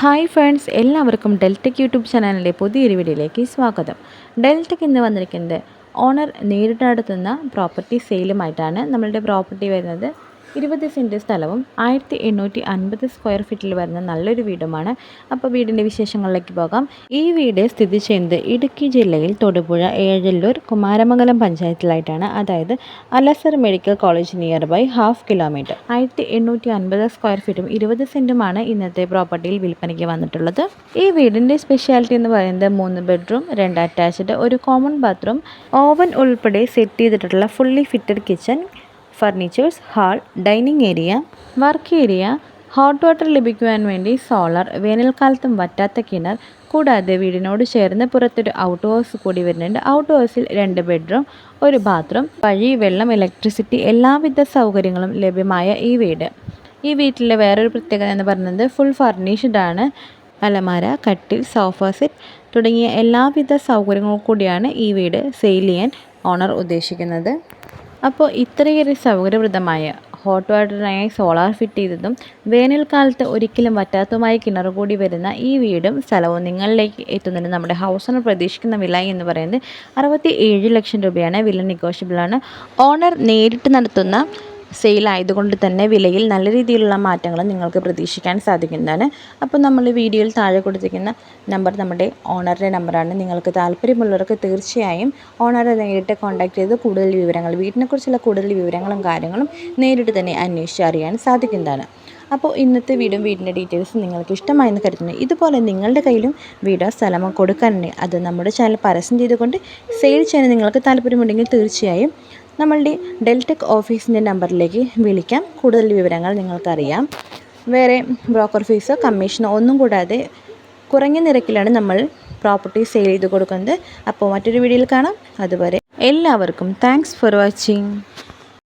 Hi friends എല്ലാവർക്കും ഡെൽറ്റക് YouTube ചാനലിന്റെ പുതിയൊരു വീഡിയോയിലേക്ക് സ്വാഗതം. ഡെൽറ്റക് ഇന്ന് വന്നിരിക്കുന്നത് ഓണർ നേരിട്ട് നടത്തുന്ന പ്രോപ്പർട്ടി സെയിലുമായിട്ടാണ് നമ്മളുടെ പ്രോപ്പർട്ടി വരുന്നത്. ഇരുപത് സെന്റ് സ്ഥലവും ആയിരത്തി എണ്ണൂറ്റി അൻപത് സ്ക്വയർ ഫീറ്റിൽ വരുന്ന നല്ലൊരു വീടുമാണ്. അപ്പോൾ വീടിന്റെ വിശേഷങ്ങളിലേക്ക് പോകാം. ഈ വീട് സ്ഥിതി ചെയ്യുന്നത് ഇടുക്കി ജില്ലയിൽ തൊടുപുഴ ഏഴല്ലൂർ കുമാരമംഗലം പഞ്ചായത്തിലായിട്ടാണ്. അതായത് Al Azhar medical college near by half kilometre ആയിരത്തി എണ്ണൂറ്റി അൻപത് സ്ക്വയർ ഫീറ്റും ഇരുപത് സെന്റുമാണ് ഇന്നത്തെ പ്രോപ്പർട്ടിയിൽ വിൽപ്പനയ്ക്ക് വന്നിട്ടുള്ളത്. ഈ വീടിന്റെ സ്പെഷ്യാലിറ്റി എന്ന് പറയുന്നത് മൂന്ന് ബെഡ്റൂം രണ്ട് അറ്റാച്ച്ഡ് ഒരു കോമൺ ബാത്റൂം ഓവൻ ഉൾപ്പെടെ സെറ്റ് ചെയ്തിട്ടുള്ള fully fitted kitchen furnitures hall dining area work area hot water ലഭിക്കുവാൻ വേണ്ടി സോളാർ വേനൽക്കാലത്തും വറ്റാത്ത കിണർ കൂടാതെ വീടിനോട് ചേർന്ന് പുറത്തൊരു ഔട്ട് ഹൗസ് കൂടി വരുന്നുണ്ട്. ഔട്ട് ഹൗസിൽ രണ്ട് ബെഡ്റൂം ഒരു ബാത്റൂം വഴി വെള്ളം ഇലക്ട്രിസിറ്റി എല്ലാവിധ സൗകര്യങ്ങളും ലഭ്യമായ ഈ വീട്. ഈ വീട്ടിലെ വേറൊരു പ്രത്യേകത എന്ന് പറയുന്നത് ഫുൾ ഫർണിഷ്ഡ് ആണ്. അലമാര കട്ടിൽ സോഫ സെറ്റ് തുടങ്ങിയ എല്ലാവിധ സൗകര്യങ്ങളും കൂടിയാണ് ഈ വീട് സെയിൽ ചെയ്യാൻ ഓണർ ഉദ്ദേശിക്കുന്നത്. അപ്പോൾ ഇത്രയേറെ സൗകര്യപ്രദമായ ഹോട്ട് വാട്ടറിനായി സോളാർ ഫിറ്റ് ചെയ്തതും വേനൽക്കാലത്ത് ഒരിക്കലും വറ്റാത്തതുമായ കിണർ കൂടി വരുന്ന ഈ വീടും സ്ഥലവും നിങ്ങളിലേക്ക് എത്തുന്നതിന് നമ്മുടെ ഹൗസ് ഓണർ പ്രതീക്ഷിക്കുന്ന വില എന്ന് പറയുന്നത് അറുപത്തി ഏഴ് ലക്ഷം രൂപയാണ്. വില നെഗോഷ്യബിളാണ് ഓണർ നേരിട്ട് നടത്തുന്ന സെയിൽ ആയതുകൊണ്ട് തന്നെ വിലയിൽ നല്ല രീതിയിലുള്ള മാറ്റങ്ങൾ നിങ്ങൾക്ക് പ്രതീക്ഷിക്കാൻ സാധിക്കുന്നതാണ്. അപ്പോൾ നമ്മൾ വീഡിയോയിൽ താഴെ കൊടുത്തിരിക്കുന്ന നമ്പർ നമ്മുടെ ഓണറുടെ നമ്പറാണ്. നിങ്ങൾക്ക് താല്പര്യമുള്ളവർക്ക് തീർച്ചയായും ഓണറെ നേരിട്ട് കോൺടാക്ട് ചെയ്ത് കൂടുതൽ വിവരങ്ങൾ വീടിനെക്കുറിച്ചുള്ള കൂടുതൽ വിവരങ്ങളും കാര്യങ്ങളും നേരിട്ട് തന്നെ അന്വേഷിച്ച് അറിയാൻ സാധിക്കുന്നതാണ്. അപ്പോൾ ഇന്നത്തെ വീടും വീടിന്റെ ഡീറ്റെയിൽസ് നിങ്ങൾക്ക് ഇഷ്ടമായെന്ന് കരുതുന്നു. ഇതുപോലെ നിങ്ങളുടെ കയ്യിലും വീടോ സ്ഥലമോ കൊടുക്കാനുണ്ടെങ്കിൽ അത് നമ്മുടെ ചാനൽ പരസ്യം ചെയ്തുകൊണ്ട് സെയിൽ ചെയ്യാൻ നിങ്ങൾക്ക് താല്പര്യമുണ്ടെങ്കിൽ തീർച്ചയായും നമ്മളുടെ ഡെൽടെക് ഓഫീസിന്റെ നമ്പറിലേക്ക് വിളിക്കാം. കൂടുതൽ വിവരങ്ങൾ നിങ്ങൾക്കറിയാം. വേറെ ബ്രോക്കർ ഫീസോ കമ്മീഷനോ ഒന്നും കൂടാതെ കുറഞ്ഞ നിരക്കിലാണ് നമ്മൾ പ്രോപ്പർട്ടി സെയിൽ ചെയ്ത് കൊടുക്കുന്നത്. അപ്പോൾ മറ്റൊരു വീഡിയോയിൽ കാണാം. അതുവരെ എല്ലാവർക്കും താങ്ക്സ് ഫോർ വാച്ചിങ്.